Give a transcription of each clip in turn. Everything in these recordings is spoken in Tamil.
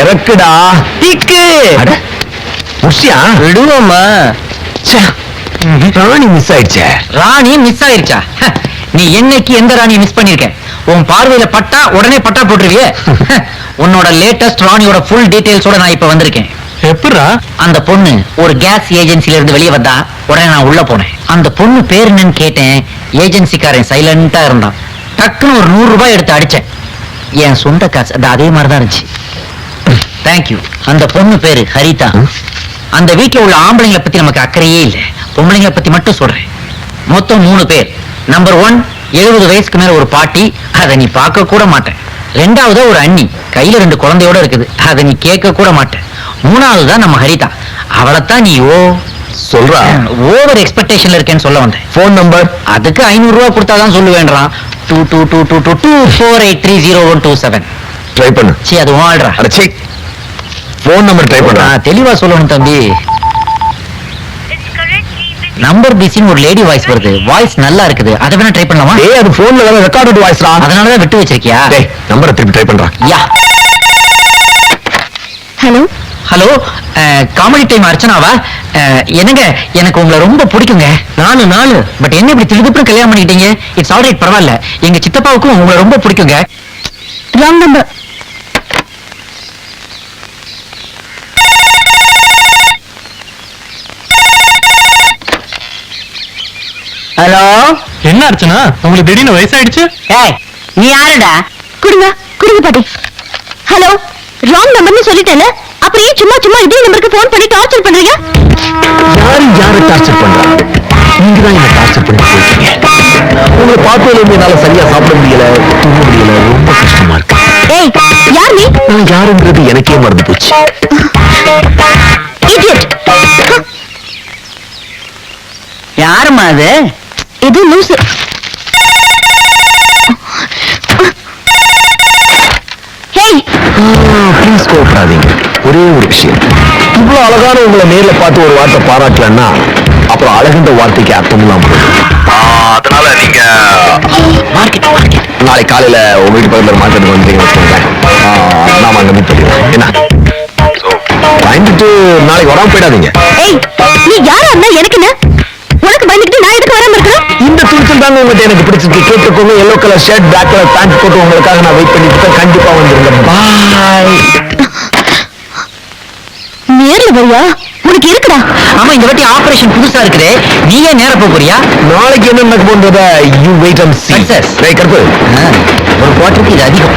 இறக்குடா. டிக்கு புஷ்யா விடுவோமா ராணி மிஸ் ஆயிடுச்சே. ராணி மிஸ் ஆயிருச்சா? நீ என்னைக்கு எந்த ராணியை மிஸ் பண்ணிருக்க? உன் பார்வையில பட்டா உடனே பட்டா போட்டுருவியே? உன்னோட லேட்டஸ்ட் ராணியோட ஃபுல் டீடைல்ஸோட நான் இப்ப வந்திருக்கேன். எப்படா அந்த பொண்ணு ஒரு கேஸ் ஏஜென்சில இருந்து வெளியே வந்தா உடனே நான் உள்ள போனேன். அந்த பொண்ணு பேர் என்னன்னு கேட்டேன். ஏஜென்சிக்காரன் சைலண்டா இருந்தான். டக்குன்னு ஒரு நூறு ரூபாய் எடுத்து அடிச்சேன். என் சொந்த காசு அது அதே மாதிரி தான் இருந்துச்சு. தேங்க்யூ அந்த பொண்ணு பேரு ஹரிதா. அந்த வீட்ல உள்ள ஆம்பளைங்களை பத்தி நமக்கு அக்கறையே இல்லை. பொம்பளைங்களை பத்தி மட்டும் சொல்றேன். மொத்தம் மூணு பேர். நம்பர் ஒன் எழுபது வயசுக்கு மேல ஒரு பாட்டி. அதை நீ பார்க்க கூட மாட்டேன். ரெண்டாவது ஒரு அண்ணி. கையில ரெண்டு குழந்தையோட இருக்குது. அதை நீ கேட்க கூட மாட்டேன். மூணாவது தான் நம்ம ஹரிதா. அவளைத்தான் நீ ஓ சொல்றா. ஓவர் எக்ஸ்பெக்டேஷன்ல இருக்கேன்னு சொல்ல வந்தேன். போன் நம்பர் அதுக்கு ஐநூறு ரூபா கொடுத்தாதான் சொல்லுவேன்றான். Two two two two two two four eight three zero one two seven try பண்ணு. சி அது வாழ்றா போன் நம்பர் ட்ரை பண்றா. நான் தெளிவா சொல்லணும் தம்பி. நம்பர் பிஸின்னு ஒரு லேடி வாய்ஸ் வருது. வாய்ஸ் நல்லா இருக்குது. அதை வேணா ட்ரை பண்ணலாமா? டேய் அது போன்ல வேற ரெக்கார்டட் வாய்ஸ்டா அதனாலதான் விட்டு வச்சிருக்கியா? டேய் நம்பரை திருப்பி ட்ரை பண்றா. Yeah. Hello hello comedy time அர்ச்சனாவா? என்னங்க எனக்கு உங்களை ரொம்ப பிடிக்குங்க. நானு நானு பட் என்ன இப்படி திருதுப்புறம் கல்யாணம் பண்ணிக்கிட்டீங்க? இட்ஸ் ஆல்ரைட் பரவாயில்ல. எங்க சித்தப்பாவுக்கும் உங்களை ரொம்ப பிடிக்குங்க. Wrong number hello? என்ன அர்ச்சனா? உங்களுக்கு திடீர்னு வயசாயிடுச்சு? ஏய் நீ யாருடா? கொடுங்க கொடுங்க பாட்டி. ஹலோ ராங் நம்பர்னு சொல்லிட்டேன்ல அப்புறம் ஏன் சும்மா சும்மா இதே நம்பருக்கு ஃபோன் பண்ணி டார்ச்சர் பண்றீங்க? யாரு யாரு டார்ச்சர் பண்றா? நீங்க தான் என்ன டார்ச்சர் பண்ணி போயிருக்கீங்க உங்களை பார்த்ததுல என்னால சரியா சாப்பிட முடியல தூங்க முடியல ரொம்ப கஷ்டமா இருக்கு. ஏய் யார் நீ? நான் யாருங்கிறது எனக்கே மறந்து போச்சு. இடியட் யாருமா அது? இது லூசு. ப்ளீஸ் கோவப்படாதீங்க. ஒரே ஒரு விஷயம். இவ்வளவு அழகான உங்களை நேர்ல பார்த்து ஒரு வார்த்தை பாராட்டலன்னா அப்புறம் அழகுன்ற வார்த்தைக்கு அர்த்தம்லாம் போயிடும் அதனால நீங்க நாளை காலையில உங்க வீட்டு பக்கத்துல மார்க்கெட்டுக்கு வந்தீங்கன்னு வச்சுக்கோங்களேன் ஆ, நாம அங்க மீட் பண்ணிடுவோம் என்ன? பயந்துட்டு நாளைக்கு வராம போயிடாதீங்க. ஏய் நீ யாரா இருந்தா எனக்கு என்ன உனக்கு பயந்துக்கிட்டு நான் எதுக்கு வராம இருக்கணும் இந்த துணிச்சல் தாங்க உங்கள்கிட்ட எனக்கு பிடிச்சிருக்கு. கேட்டுக்கோங்க yellow colour shirt black colour pant போட்டு உங்களுக்காக நான் வெயிட் பண்ணிட்டு இருக்கேன். கண்டிப்பா வந்துருங்க. பாய் நேர்ல வரியா உனக்கு இருக்குடா. ஆமா இந்த வாட்டி ஆபரேஷன் புதுசா இருக்குது. நீ ஏன் நேர போக போறியா? நாளைக்கு என்ன நடக்க போன்றத you wait and see. Success. டேய் கருப்பு ஒரு குவார்டருக்கு இது அதிகம்.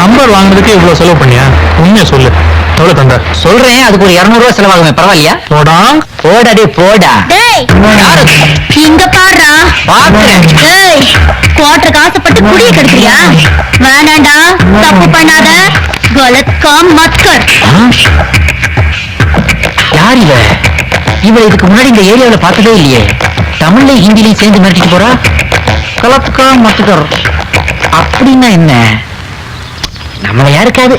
நம்பர் வாங்குறதுக்கு இவ்வளவு செலவு பண்ணியா? உண்மையை சொல்லு. எவ்வளவு தந்த சொல்றேன் அதுக்கு ஒரு 200 ரூபாய் செலவாகுமே பரவாயில்லையா? போடா. போடா டே போடா. இங்க பாடுறா பாக்குறேன். ஆசைப்பட்டு குடிய கெடுக்கிறியா? வேணாண்டா தப்பு பண்ணாத. கலத் காம் மத் கர் யார் இவ? இவ இதுக்கு முன்னாடி இந்த ஏரியாவுல பார்த்ததே இல்லையே. தமிழ்ல ஹிந்திலையும் சேர்ந்து மிரட்டிட்டு போறா? கலத்துக்கா மத்துக்கர் அப்படின்னா என்ன? நம்மள யாருக்காவது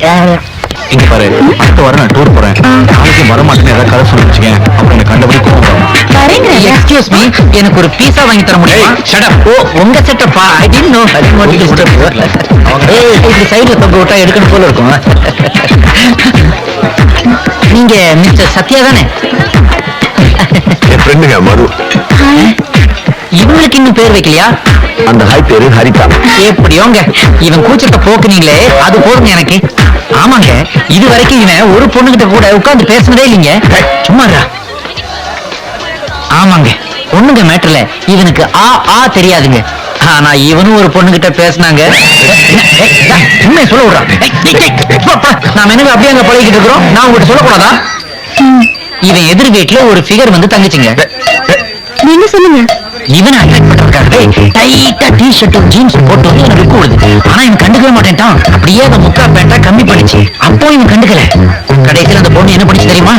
இங்க பாரு அடுத்த வாரம் நான் டூர் போறேன். நாளைக்கு வர மாட்டேன்னு ஏதாவது கதை சொல்லி வச்சுக்கேன். அப்புறம் எனக்கு கண்டபடி கோவம் வரும். எக்ஸ்கியூஸ் மீ எனக்கு ஒரு பீஸா வாங்கி தர முடியுமா? shut up. ஓ உங்க செட்டப்பா ஐ டிட் நோ ஏய் இப்படி சைடுல தொங்க விட்டா எடுக்கணும் போல இருக்கும். நீங்க மிஸ்டர் சத்யா தானே? என் ஃப்ரெண்டுங்க மது. இவங்களுக்கு இன்னும் பேர் வைக்கலையா? அந்த ஹாய் பேரு ஹரிதா. எப்படியோங்க இவன் கூச்சத்தை போக்குனீங்களே அது போதுங்க எனக்கு. ஆமாங்க இது வரைக்கும் இவன் ஒரு பொண்ணுகிட்ட கூட உட்கார்ந்து பேசுனதே இல்லைங்க. சும்மா. ஆமாங்க பொண்ணுங்க மேட்டர்ல இவனுக்கு ஆ ஆ தெரியாதுங்க. ஆனா இவனும் ஒரு பொண்ணுகிட்ட பேசுனாங்க. உண்மையை சொல்ல விடுறான். நாம என்ன அப்படியே அங்க பழகிட்டு இருக்கிறோம்? நான் உங்ககிட்ட சொல்லக்கூடாதா? இவன் எதிர் வீட்டுல ஒரு ஃபிகர் வந்து தங்கச்சிங்க. நீங்க சொல்லுங்க. இவன் அட்ராக்ட் பண்றதுக்காகவே டைட்டா டி ஷர்ட் ஜீன்ஸ் போட்டு வந்து எனக்கு லுக் கொடுது ஆனா இவன் கண்டுக்கவே மாட்டேன்ட்டான். அப்படியே அந்த முக்கா பேண்டா கம்மி பண்ணிச்சு. அப்போ இவன் கண்டுக்கல. கடைசியில அந்த பொண்ணு என்ன பண்ணிச்சு தெரியுமா?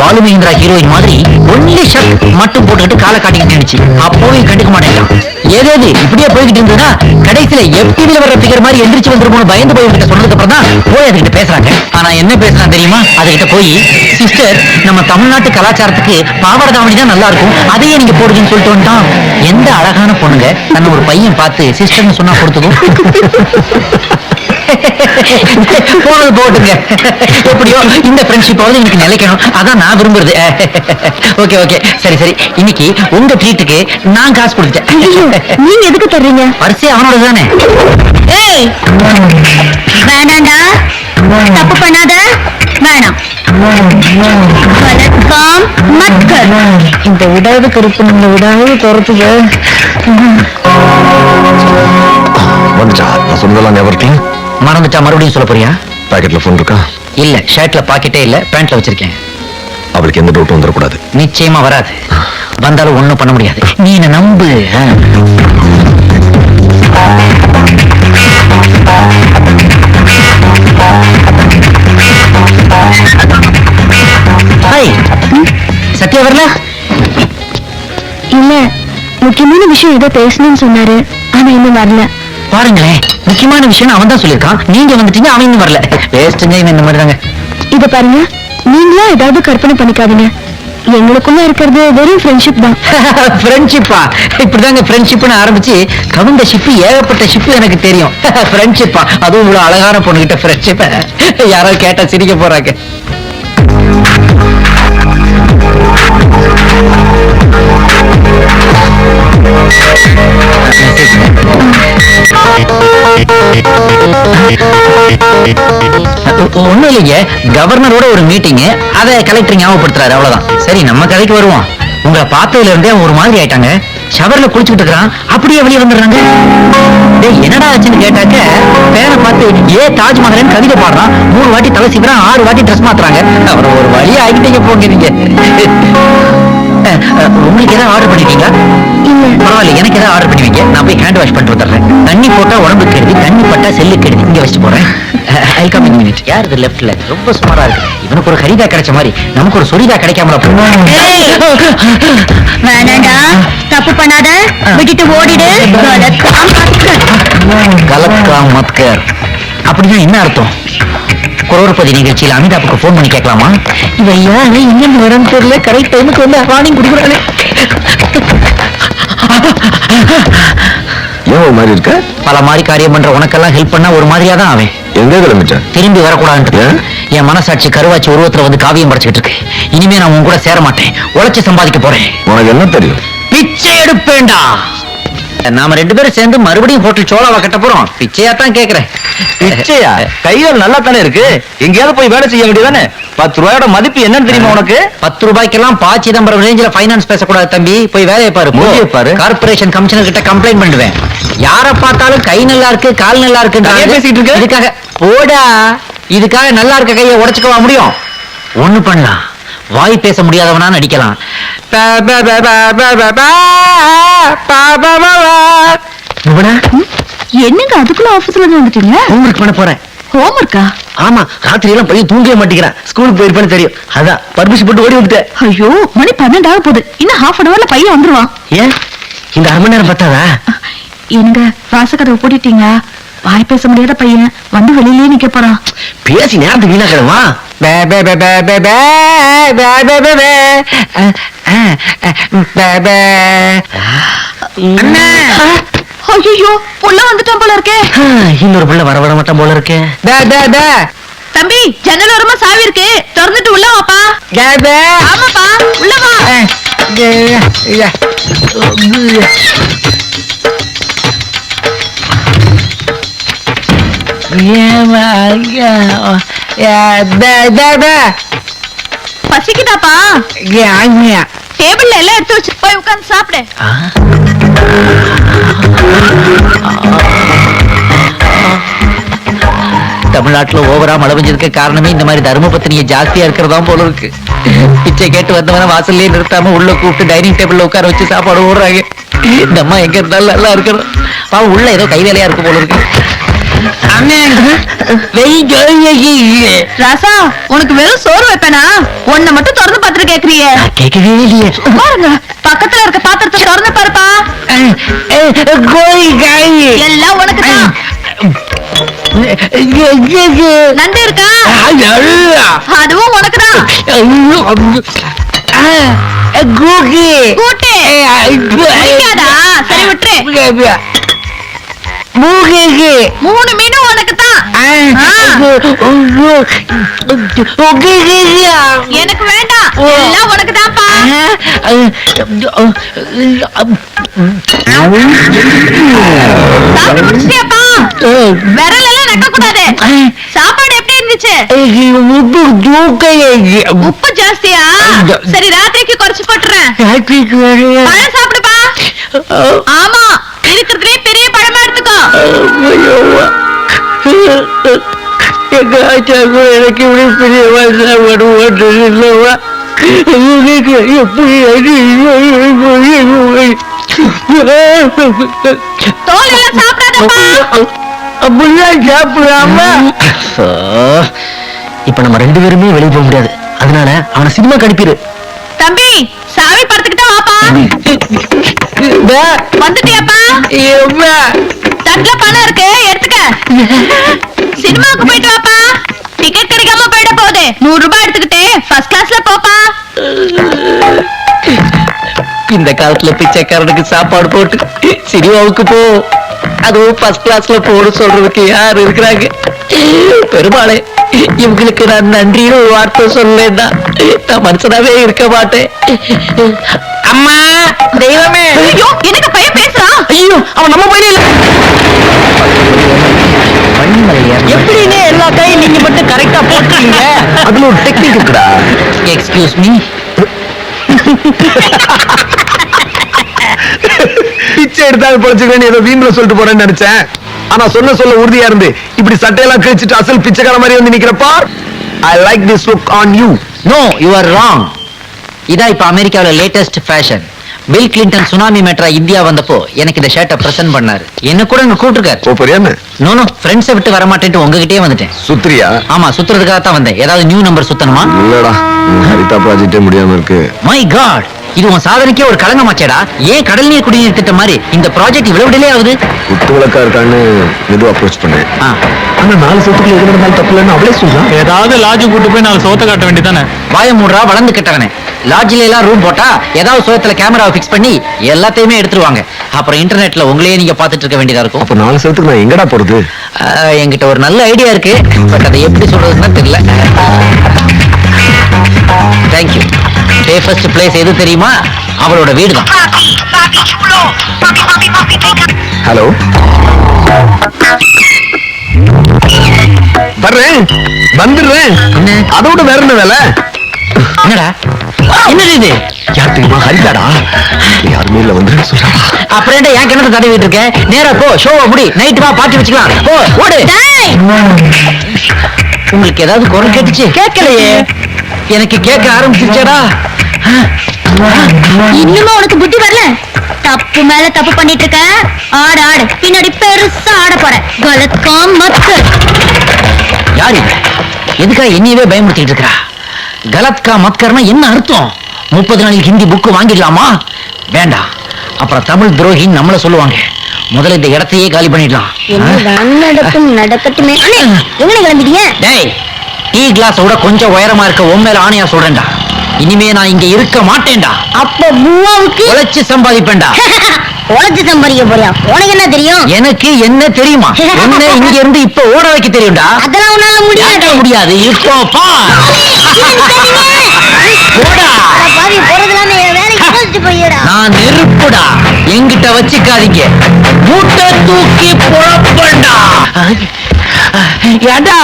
பாலு மகேந்திரா ஹீரோயின் மாதிரி ஒன்லி ஷர்ட் மட்டும் போட்டுக்கிட்டு காலை காட்டிக்கிட்டு இருந்துச்சு அப்போ இவன் கண்டுக்க மாட்டேங்கிறான் ஏதேது இப்படியே போய்கிட்டு இருந்ததுன்னா கடைசியில எஃப்டிவில வர்ற ஃபிகர் மாதிரி எந்திரிச்சு வந்துருமோன்னு பயந்து போய் கிட்ட சொன்னதுக்கு அப்புறம் தான் போய் அதுகிட்ட பேசுறாங்க. ஆனா என்ன பேசுறான் தெரியுமா? அதுகிட்ட போய் சிஸ்டர் நம்ம தமிழ்நாட்டு கலாச்சாரத்துக்கு பாவாடை தாவணி தான் நல்லா இருக்கும். அதையே நீங்க போடுறீங்கன்னு சொல்லிட்டு வந்துட்டான். எந்த அழகான பொண்ணுங்க தன்னை ஒரு பையன் பார்த்து சிஸ்டர்னு சொன்னா கொடுத்ததும் போனது போட்டுங்க. எப்படியோ இந்த ஃப்ரெண்ட்ஷிப் வந்து எனக்கு நிலைக்கணும். அதான் நான் விரும்புறது. Okay okay. சரி சரி. இன்னைக்கு உங்க ட்ரீட்டுக்கு நான் காசு கொடுத்துட்டேன். நீங்க எதுக்கு தர்றீங்க? வரிசை அவனோட தானே. ஏய்! வேணாண்டா தப்பு பண்ணாத. வணக்கம் மத்கர் இந்த விடாது கருப்பு இந்த விடாது துரத்துது வந்துச்சா நான் சொன்னதெல்லாம் ஞாபகம் மறந்துட்டா மறுபடியும் சொல்ல போறியா? பாக்கெட்ல போன் இருக்கா? இல்ல ஷர்ட்ல பாக்கெட்டே இல்ல பேண்ட்ல வச்சிருக்கேன். அவளுக்கு எந்த டவுட்டும் வந்துடக்கூடாது. நிச்சயமா வராது. வந்தாலும் ஒண்ணும் பண்ண முடியாது. நீ என்ன நம்பு? ஆ. ஹாய். சத்யா வரல? இல்ல முக்கியமான விஷயம் ஏதோ பேசணும்னு சொன்னாரு. ஆனா இன்னும் வரல. பாருங்களேன் முக்கியமான விஷயம் அவன் தான் சொல்லியிருக்கான். நீங்க வந்துட்டீங்க அவன் இன்னும் வரல. வேஸ்ட்டுங்க இந்த மாதிரி தாங்க. இத பாருங்க நீங்களா ஏதாவது கற்பனை பண்ணிக்காதீங்க. எங்களுக்குள்ள இருக்கிறது வெறும் ஃப்ரெண்ட்ஷிப் தான். ஃப்ரெண்ட்ஷிப்பா இப்படிதாங்க ஃப்ரெண்ட்ஷிப்னு ஆரம்பிச்சு கவிந்த ஷிப்பு ஏகப்பட்ட ஷிப்பு எனக்கு தெரியும். ஃப்ரெண்ட்ஷிப்பா அதுவும் இவ்வளோ அழகான பொண்ணுகிட்ட ஃப்ரெண்ட்ஷிப் யாராவது கேட்டா சிரிக்க போறாங்க. Thank you. ஒண்ணும் இல்லைங்க. கவர்னரோட ஒரு மீட்டிங் அதை கலெக்டர் ஞாபகப்படுத்துறாரு. அவ்வளவுதான். சரி நம்ம கதைக்கு வருவோம். உங்களை பார்த்ததுல இருந்தே ஒரு மாதிரி ஆயிட்டாங்க. ஷவர்ல குளிச்சுட்டு இருக்கிறான். அப்படியே வெளியே வந்துடுறாங்க. என்னடா ஆச்சுன்னு கேட்டாக்க பேரை பார்த்து ஏ தாஜ்மஹல்னு கவிதை பாடுறான். மூணு வாட்டி தலை சீவிறான் ஆறு வாட்டி ட்ரெஸ் மாத்துறாங்க. அவர் ஒரு வழியா ஆகிட்டீங்க போங்க உங்களுக்கு ஏதாவது ஆர்டர் பண்ணிருக்கீங்களா பரவாயில்ல எனக்கு ஏதாவது ஆர்டர் பண்ணி நான் போய் ஹேண்ட் வாஷ் பண்ணிட்டு வந்துடுறேன். தண்ணி போட்டா உடம்புக்கு கெடுதி தண்ணி பட்டா செல்லு கெடுதி. இங்க வச்சுட்டு போறேன். ஐ கம் இன் மினிட் யார் இது லெஃப்ட்ல ரொம்ப சுமாரா இருக்கு. இவனுக்கு ஒரு ஹரிதா கிடைச்ச மாதிரி நமக்கு ஒரு சொரிதா கிடைக்காமல! வேணாண்டா. தப்பு பண்ணாத. விட்டுட்டு ஓடிடு. கலக்கா மத்கர் அப்படின்னா என்ன அர்த்தம்? குரோர்பதி நிகழ்ச்சியில் அமிதாப்புக்கு ஃபோன் பண்ணி கேட்கலாமா? இவன் யாரு? எங்கிருந்து வரன்னு தெரியல. கரெக்ட் டைமுக்கு வந்து வார்னிங் குடிக்கிறானே ஏன் ஒரு மாதிரி இருக்க? பல மாதிரி காரியம் பண்ற உனக்கெல்லாம் ஹெல்ப் பண்ணா ஒரு மாதிரியா தான் அவன். எங்க கிளம்பிட்ட திரும்பி வரக்கூடாதுன்ட்டு ஏன்? என் மனசாட்சி கருவாச்சி உருவத்துல வந்து காவியம் படைச்சுக்கிட்டு இருக்கு. இனிமே நான் உன் கூட சேர மாட்டேன். உழைச்சு சம்பாதிக்க போறேன். உனக்கு என்ன தெரியும்? பிச்சை எடுப்பேன்டா. நாம ரெண்டு பேரும் சேர்ந்து மறுபடியும் ஹோட்டல் சோலாவா கட்ட போறோம். பிச்சையா தான் கேக்குறேன். பிச்சையா? கைகள் நல்லா தானே இருக்கு? எங்கேயாவது போய் வேலை செய்ய வேண்டியதானே? பத்து ரூபாயோட மதிப்பு என்னன்னு தெரியுமா உனக்கு? பத்து ரூபாய்க்கெல்லாம் பா சிதம்பரம் ரேஞ்சில ஃபைனான்ஸ் பேசக்கூடாது தம்பி. போய் வேலையை பாரு. மூஞ்சியை பாரு. கார்பரேஷன் கமிஷனர் கிட்ட கம்ப்ளைண்ட் பண்ணுவேன். யார பார்த்தாலும் கை நல்லா இருக்கு கால் நல்லா இருக்கு பேசிட்டு இருக்க? இதுக்காக போடா. இதுக்காக நல்லா இருக்க கையை உடைச்சுக்கவா முடியும்? ஒண்ணு பண்ணலாம். வாய் பேச முடியாதவனா நடிக்கலாம் என்னங்க அதுக்குள்ள ஆபீஸ்ல இருந்து வந்துட்டீங்க ஹோம்ஒர்க் பண்ண போறேன் ஹோம்ஒர்க்கா ஆமா ராத்திரி எல்லாம் பையன் தூங்கவே மாட்டேங்கிறான் ஸ்கூலுக்கு போயிருப்பேன்னு தெரியும் அதான் பர்மிஷன் போட்டு ஓடி வந்துட்டேன் ஐயோ மணி பன்னெண்டு ஆக போகுது இன்னும் ஹாஃப் அன் அவர்ல பையன் வந்துருவான் ஏன் இந்த அரை மணி நேரம் பார்த்தாதா எங்க வாசக்கதவை போட்டுட்டீங்களா வாய் பேச முடியாத பையன் வந்து வெளியிலேயே நிக்க போறான் பேசி நேரத்துக்கு வீணாக்கிறவா ஐயோ புள்ள வந்துட்டான் போல இருக்கே. இன்னொரு புள்ள வர விட மாட்டான் போல இருக்கே. தம்பி ஜன்னல் ஓரமா சாவி இருக்கு. திறந்துட்டு உள்ள வாப்பா. ஆமாப்பா உள்ள வா. ஏமா பசிக்குதாப்பா. டேபிள்ல எல்லாம் எடுத்து வச்சு போய் உட்கார்ந்து சாப்பிடு? தமிழ்நாட்டுல ஓவரா மழை பெஞ்சதுக்கு காரணமே இந்த மாதிரி தர்ம பத்தினிய ஜாஸ்தியா இருக்கிறதா போல இருக்கு பிச்சை கேட்டு வந்தவன வாசல்லே நிறுத்தாம உள்ள கூப்பிட்டு டைனிங் டேபிள்ல உட்கார வச்சு சாப்பாடு ஓடுறாங்க இந்த அம்மா எங்க இருந்தாலும் நல்லா இருக்கணும் பாவம் உள்ள ஏதோ கை வேலையா இருக்கு போல இருக்கு. ராசா உனக்கு வெறும் சோறு வைப்பேனா? உன்னை மட்டும் திறந்து பாத்துட்டு கேக்குறியே கேட்கவே இல்லையே. பாருங்க பக்கத்துல இருக்க பாத்திரத்தை திறந்து பாருப்பா. எல்லாம் உனக்கு தான் நண்டு இருக்கா? அதுவும் உனக்கு தான் கூட்டு. சரி விட்டுரு. மூகைக்கு மூணு மீனும் உனக்கு தான் எனக்கு வேண்டாம். எல்லாம் உனக்கு தான்ப்பா சாப்பிட்டு முடிச்சிட்டியாப்பா? விரல் எல்லாம் நக்க கூடாது சாப்பாடு எப்படி இருந்துச்சு? உப்பு ஜாஸ்தியா? சரி ராத்திரிக்கு குறைச்சு போட்டுறேன். பழம் சாப்பிடுப்பா. ஆமா இருக்கிறதுலே எனக்கு இப்படி பெரிய இல்லவா? அப்படிலாம் சாப்பிடாம? இப்ப நம்ம ரெண்டு பேருமே வெளியே போக முடியாது. அதனால அவனை சினிமா கடிப்பிரு தம்பி சாவி படத்துக்கிட்ட வாப்பா வந்துட்டியாப்பா? தட்டுல பணம் இருக்கு எடுத்துக்க. சினிமாவுக்கு போயிட்டு வாப்பா. டிக்கெட் கிடைக்காம போயிட போகுது. நூறு ரூபாய் எடுத்துக்கிட்டு ஃபர்ஸ்ட் கிளாஸ்ல போப்பா. இந்த காலத்துல பிச்சைக்காரனுக்கு சாப்பாடு போட்டு சினிமாவுக்கு போ. அதுவும் ஃபர்ஸ்ட் கிளாஸ்ல போட சொல்றதுக்கு யார் இருக்கிறாங்க? பெருமாளே இவங்களுக்கு நான் நன்றின்னு ஒரு வார்த்தை சொல்லலைன்னா நான் மனுஷனாவே இருக்க மாட்டேன். அம்மா! தெய்வமே! ஐயோ எனக்கு பையன் பேசுறான். ஐயோ அவன் நம்ம பையன் இல்ல. எப்படின்னு எல்லா கையும் நீங்க மட்டும் கரெக்டா போட்டுறீங்க அதுல ஒரு டெக்னிக் இருக்குடா. எக்ஸ்கியூஸ் மீ பிச்சை எடுத்தாலும் பொழைச்சுக்கிறேன்னு ஏதோ வீம்புல சொல்லிட்டு போறேன்னு நினைச்சேன். ஆனா சொன்ன சொல்ல உறுதியா இருந்து இப்படி சட்டையெல்லாம் கிழிச்சிட்டு அசல் பிச்சைக்கார மாதிரி வந்து நிக்கிறப்பா? I like this look on you no you are wrong இதான் இப்ப அமெரிக்காவுல latest fashion Bill Clinton tsunami மேட்ரா India வந்தப்போ எனக்கு இந்த ஷர்ட்டை பிரசன்ட் பண்ணாரு. என்ன கூட அங்க கூப்பிட்டுருக்காரு. போறியான்னு நோ நோ ஃப்ரெண்ட்ஸை விட்டு வர மாட்டேன்ட்டு உங்ககிட்டயே வந்துட்டேன். சுத்ரியா ஆமா சுத்துறதுக்காக தான் வந்தேன். ஏதாவது நியூ நம்பர் சுத்தணுமா? இல்லடா ஹரிதா ப்ராஜெக்டே முடியாம இருக்கு. மை காட் இது உன் சாதனைக்கே ஒரு களங்கமாச்சேடா ஏன் கடல் நீர் குடிநீர் திட்டம் மாதிரி இந்த ப்ராஜெக்ட் இவ்வளவு டிலே ஆகுது? குத்து விளக்கா இருக்கான்னு மெதுவா அப்ரோச் பண்ணேன். ஆ, ஆனா நாலு சொத்துக்கள் எது நடந்தாலும் தப்பு இல்லைன்னு அவளே சொல்றான் ஏதாவது லாட்ஜ் கூட்டு போய் நாலு சோத்த காட்ட வேண்டியதானே வாய மூடுறா வளர்ந்து கெட்டவனே லாட்ஜில எல்லாம் ரூம் போட்டா ஏதாவது சுயத்துல கேமராவை ஃபிக்ஸ் பண்ணி எல்லாத்தையுமே எடுத்துருவாங்க. அப்புறம் இன்டர்நெட்ல உங்களையே நீங்க பாத்துட்டு இருக்க வேண்டியதா இருக்கும். அப்ப நாலு சத்துக்கு நான் எங்கடா போறது? என்கிட்ட ஒரு நல்ல ஐடியா இருக்கு. பட் அதை எப்படி சொல்றதுன்னு தெரியல. தேங்க்யூ சேஃபஸ்ட் பிளேஸ் எது தெரியுமா? அவளோட வீடு தான் ஹலோ வர்றேன். வந்துடுறேன். என்ன? அதோட வேற என்ன வேலை? என்னடா? என்னது இது? யார் தெரியுமா ஹரிதாடா? யாருமே இல்ல வந்து சொல்றாடா அப்புறம் என்ன என் கிணத்து தடவிட்டு இருக்க நேரா போ ஷோவை முடி நைட்டு வா பார்ட்டி வச்சுக்கலாம். போ ஓடு. டேய்! உங்களுக்கு ஏதாவது குரல் கேட்டுச்சு? கேட்கலையே. எனக்கு கேட்க ஆரம்பிச்சிருச்சேடா. இன்னுமா உனக்கு புத்தி வரல? தப்பு மேல தப்பு பண்ணிட்டு இருக்க ஆடு ஆடு. பின்னாடி பெருசா ஆட போற. கலக்கம் மத்து. யார் எதுக்காக என்னையவே பயமுறுத்திட்டு இருக்கா கலத்கா மத்கர்னா என்ன அர்த்தம்? முப்பது நாளைக்கு ஹிந்தி புக்கு வாங்கிடலாமா? வேண்டாம் அப்புறம் தமிழ் துரோகின்னு நம்மள சொல்லுவாங்க. முதல்ல இந்த இடத்தையே காலி பண்ணிடலாம். நடக்கும் நடக்கட்டுமே. எங்க கிளம்பிட்டீங்க? டேய் டீ கிளாஸ் விட கொஞ்சம் உயரமா இருக்க உண்மையில ஆணையா சொல்றேன்டா. இனிமே நான் இங்க இருக்க மாட்டேன்டா. அப்ப மூவாவுக்கு உழைச்சு சம்பாதிப்பேன்டா. உழைச்சு சம்பாதிக்க போறியா? உனக்கு என்ன தெரியும்? எனக்கு என்ன தெரியுமா? என்ன இங்க இருந்து இப்ப ஓட வைக்க தெரியும்டா. அதெல்லாம் உன்னால முடியாது. முடியாது. இப்போ பா போடா. பாவி போறதுலாம் வேலைக்கு யோசிச்சு போயிடா நான் நெருப்புடா. எங்கிட்ட வச்சுக்காதீங்க. மூட்டை தூக்கி புறப்பண்டா ஏண்டா?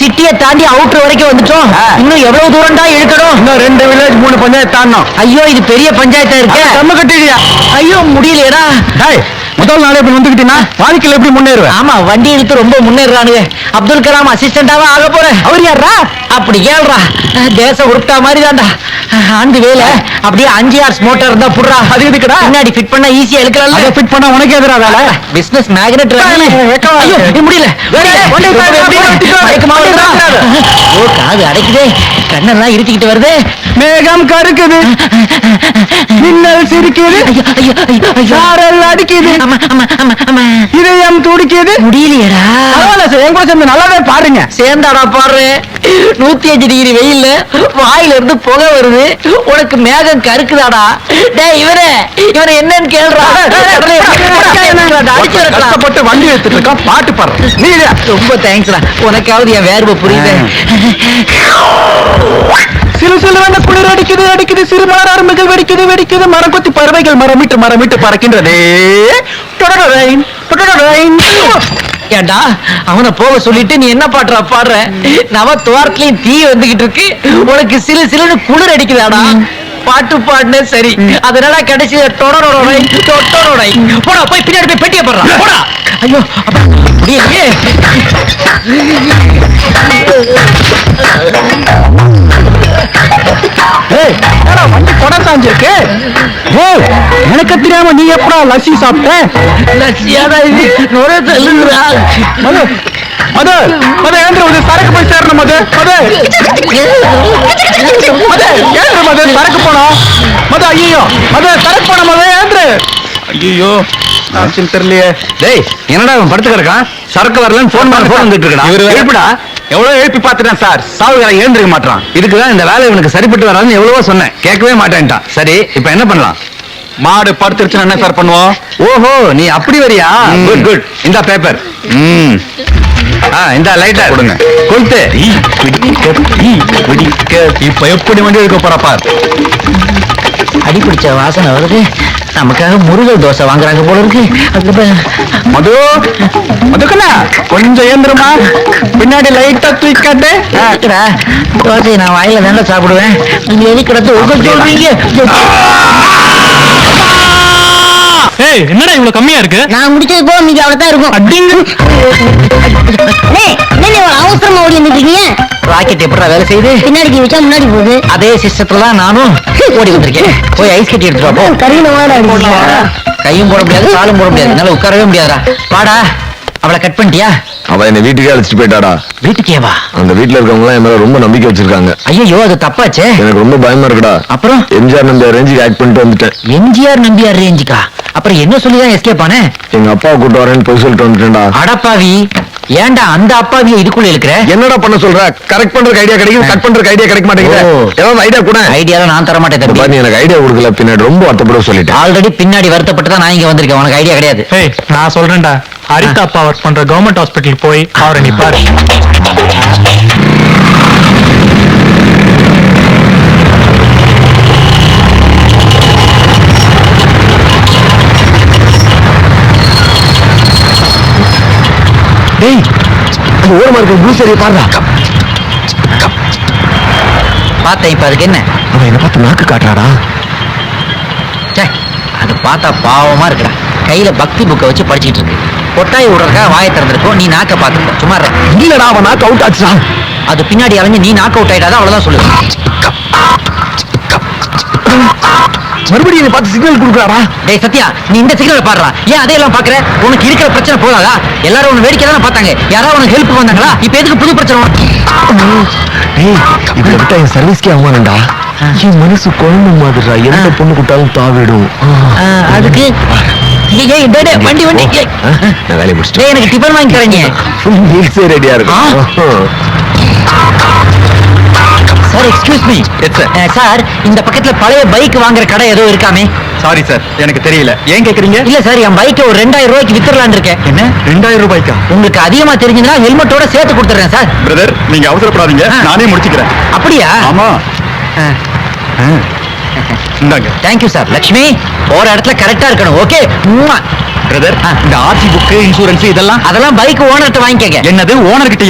சிட்டிய தாண்டி அவுட்டர் வரைக்கும் வந்துட்டோம். இன்னும் எவ்வளவு தூரம்டா இழுக்கணும்? இன்னும் ரெண்டு வில்லேஜ் மூணு பஞ்சாயத்து தாண்டணும். ஐயோ இது பெரிய பஞ்சாயத்தா இருக்கு. நம்ம கட்டிடுயா. ஐயோ முடியலையடா. டேய் முதல் நாளே இப்படி வந்துக்கிட்டீங்கன்னா வாழ்க்கையில எப்படி முன்னேறுவேன்? ஆமா வண்டி இழுத்து ரொம்ப முன்னேறானுங்க அப்துல் கலாம் அசிஸ்டண்டாவா ஆக போறேன். அவர் யாரா அப்படி கேள்றா. தேசம் உருப்பிட்டா மாதிரி தான்டா அந்த வேலை. அப்படியே அஞ்சு ஹார்ஸ் மோட்டார் இருந்தா புடுறா. அது எதுக்குடா? பின்னாடி ஃபிட் பண்ணா ஈஸியா எடுக்கலாம் அதை ஃபிட் பண்ணா உனக்கு எதிரா வேலை? பிசினஸ் மேக்னெட் ஐயோ முடியல. ஓ காது அடைக்குதே. கண்ணெல்லாம் இருட்டிக்கிட்டு வருதே. மேகம் கருக்குது. மின்னல் சிரிக்குது. சாரல் அடிக்குது. இதயம் துடிக்குது. முடியலையடா. பரவாயில்ல சார். என் கூட சேர்ந்து நல்லாவே பாருங்க. சேர்ந்தாடா பாடுற நூத்தி அஞ்சு டிகிரி வெயில்ல வாயில. இருந்து புகை வருது. உனக்கு மேகம் கருக்குதாடா. டேய் இவரே இவனை என்னன்னு கேள்றா. கஷ்டப்பட்டு வண்டி எடுத்துட்டு இருக்கான். பாட்டு பாடுறேன் நீ? ரொம்ப தேங்க்ஸ்டா உனக்காவது என் வேர்வை புரியுது. சிலு சிலுவென குளிர் அடிக்குது அடிக்குது சிறு மலர் வெடிக்குது வெடிக்குது. மரங்கொத்தி பறவைகள் மரமிட்டு மரமிட்டு பறக்கின்றதே. ஏண்டா அவனை போக சொல்லிட்டு நீ என்ன பாடுறா பாடுற? நவ துவாரத்துலயும் தீ வந்துகிட்டு இருக்கு. உனக்கு சிலு சிலுன்னு குளிர் அடிக்குதாடா. பாட்டு பாடுனே சரி. அதனால கடைசியில தொடரோடை தொட்டரோடை போடா போய் பின்னாடி போய் பெட்டியை போடுறா. போடா. ஐயோ அப்பா, முடியலையே. ஏய், என்னடா வண்டி கொடை சாஞ்சிருக்கு ஏய், எனக்கு தெரியாம நீ எப்படா லஸ்ஸி சாப்பிட்ட? லட்சியாடா இது. நுர தள்ளுறா மது மது மது ஏந்திர மது சரக்கு போய் சேரணும் மது மது. மது ஏந்திர மது சரக்கு போனோம் மது ஐயோ மது சரக்கு போனோம் மது ஏந்திர ஐயோ தெரியலையே. டேய் என்னடா படுத்து கிடக்கான் சரக்கு வரலன்னு ஃபோன் பண்ண ஃபோன் வந்துட்டு இருக்கா இவரு வேற- எழுப்புடா. எவ்வளவு எழுப்பி பார்த்துட்டேன் சார். சாவுகார எழுந்திருக்க மாட்டான் இதுக்குதான் இந்த வேலை இவனுக்கு சரிப்பட்டு வராதுன்னு எவ்வளவோ சொன்னேன். கேட்கவே மாட்டேன்ட்டான். சரி இப்போ என்ன பண்ணலாம்? மாடு படுத்துருச்சுன்னா என்ன சார் பண்ணுவோம்? ஓஹோ நீ அப்படி வரியா? குட் குட் இந்த பேப்பர் ம். ஆ இந்த லைட்டர் கொடுங்க. கொளுத்து. இப்ப எப்படி வண்டி எடுக்க போற பார். அடி பிடிச்ச வாசனை வருது. நமக்காக முருகல் தோசை வாங்குறாங்க போல இருக்கு. மது மதுக்கண்ணா கொஞ்சம் ஏந்திரமா. பின்னாடி லைட்டா தூக்கி காட்டு. இருக்குடா தோசையை நான் வாயில தானே சாப்பிடுவேன். நீங்க எதுக்கிடத்து உங்க சொல்றீங்க என்னடா இவ்வளவு கம்மியா இருக்கு? நான் முடிச்சது போக மீதி அவ்வளவுதான் இருக்கும். அடிங்க டேய், என்ன நீ இவ்வளவு அவசரமா ஓடி வந்துருக்கீங்க ராக்கெட் எப்படா வேலை செய்யுது? பின்னாடி வச்சா முன்னாடி போகுது. அதே சிஸ்டத்துல தான் நானும் ஓடி வந்திருக்கேன். போய் ஐஸ் கட்டி எடுத்துட்டு போ. கருகின வாடா கையும் போட முடியாது காலும் போட முடியாது. என்னால உட்காரவே முடியாதுடா. வாடா. அவளை கட் பண்ணிட்டியா? அவ என்னை வீட்டுக்கே அழைச்சிட்டு போயிட்டாடா. வீட்டுக்கே வா. அந்த வீட்டுல இருக்கவங்க எல்லாம் என் மேல ரொம்ப நம்பிக்கை வச்சிருக்காங்க. ஐயோ அது தப்பாச்சே. எனக்கு ரொம்ப பயமா இருக்குடா. அப்புறம்? எம்ஜிஆர் நம்பி ரேஞ்சுக்கு ஆக்ட் பண்ணிட்டு வந்துட்டேன். எம்ஜிஆர் நம்பியார் ரேஞ்சுக்கா? அப்புறம் என்ன சொல்லிதான் எஸ்கேப் ஆனே? எங்க அப்பாவை கூட்டு வரேன்னு போய் சொல்லிட்டு வந்துட்டேன்டா. அடப்பாவி ஏன்டா அந்த அப்பாவிய இதுக்குள்ள இருக்கிற என்னடா பண்ண சொல்ற? கரெக்ட் பண்றதுக்கு ஐடியா கிடைக்கும் கட் பண்றதுக்கு ஐடியா கிடைக்க மாட்டேங்குது. ஏதாவது ஐடியா கூட. ஐடியாலாம் நான் தர மாட்டேன் தம்பி. நீ எனக்கு ஐடியா கொடுக்கல பின்னாடி ரொம்ப வருத்தப்பட சொல்லிட்டேன். ஆல்ரெடி பின்னாடி வருத்தப்பட்டு தான் நான் இங்க வந்திருக்கேன். உனக்கு ஐடியா கிடையாது. நான் சொல்றேன்டா. ஹரிதா அப்பா ஒர்க் பண்ற கவர்மெண்ட் ஹாஸ்பிட்டல் போய் அவரை நீ பாரு டேய் அந்த ஓரமா இருக்க ப்ளூ சரியை பாருடா. பார்த்தேன் இப்ப அதுக்கு என்ன? அவன் என்ன பார்த்து நாக்கு காட்டுறாடா. ச்சே, அது பார்த்தா பாவமா இருக்குடா. கையில பக்தி புக்கை வச்சு படிச்சிட்டு இருக்கு. கொட்டாய் விடுறதுக்காக வாயை திறந்திருக்கோம் நீ நாக்க பாத்துக்கோ சும்மா இரு. இல்லடா அவன் நாக்கு அவுட் ஆச்சுடா. அது பின்னாடி அலைஞ்சு நீ நாக் அவுட் ஆயிட்டாதான் அவ்வளவுதான் சொல்லு. மறுபடியும் என்னை பார்த்து சிக்னல் கொடுக்குறாடா டேய் சத்யா நீ இந்த சிக்னல் பாடுறா. ஏன் அதையெல்லாம் பாக்குற உனக்கு இருக்கிற பிரச்சனை போதாதா? எல்லாரும் உன்னை வேடிக்கை தானே பார்த்தாங்க. யாராவது உனக்கு ஹெல்ப் வந்தாங்களா? இப்ப எதுக்கு புது பிரச்சனை உனக்கு? டேய் இவரை விட்டா என் சர்வீஸ்க்கே அவமானண்டா என் மனசு குழம்பு மாதிரிடா. எந்த பொண்ணு கூட்டாலும் தாவிடும். ஆ, அதுக்கு? வண்டி வண்டி. நான் வேலையை முடிச்சிட்டேன். எனக்கு டிஃபன் வாங்கி தரீங்க ஃபுல் மீல்ஸே ரெடியா இருக்கும் சார் எக்ஸ்கியூஸ் மீ. சார் இந்த பக்கத்துல பழைய பைக் வாங்குற கடை ஏதோ இருக்காமே. சாரி சார் எனக்கு தெரியல. ஏன் கேக்குறீங்க? இல்ல சார் என் பைக்கை ஒரு ரெண்டாயிரம் ரூபாய்க்கு வித்துடலாம்னு இருக்கேன். என்ன? ரெண்டாயிரம் ரூபாய்க்கா? உங்களுக்கு அதிகமா தெரிஞ்சதுன்னா ஹெல்மெட்டோட சேர்த்து கொடுத்துறேன் சார் பிரதர் நீங்க அவசரப்படாதீங்க. நானே முடிச்சுக்கிறேன். அப்படியா? ஆமா. இந்தாங்க. தேங்க்யூ சார் லக்ஷ்மி போற இடத்துல கரெக்டா இருக்கணும் ஓகே பிரதர். இந்த ஆர்சி புக் இன்சூரன்ஸ் இதெல்லாம்? அதெல்லாம் பைக் ஓனர்கிட்ட வாங்கிக்கங்க. என்னது? ஓனர் கிட்ட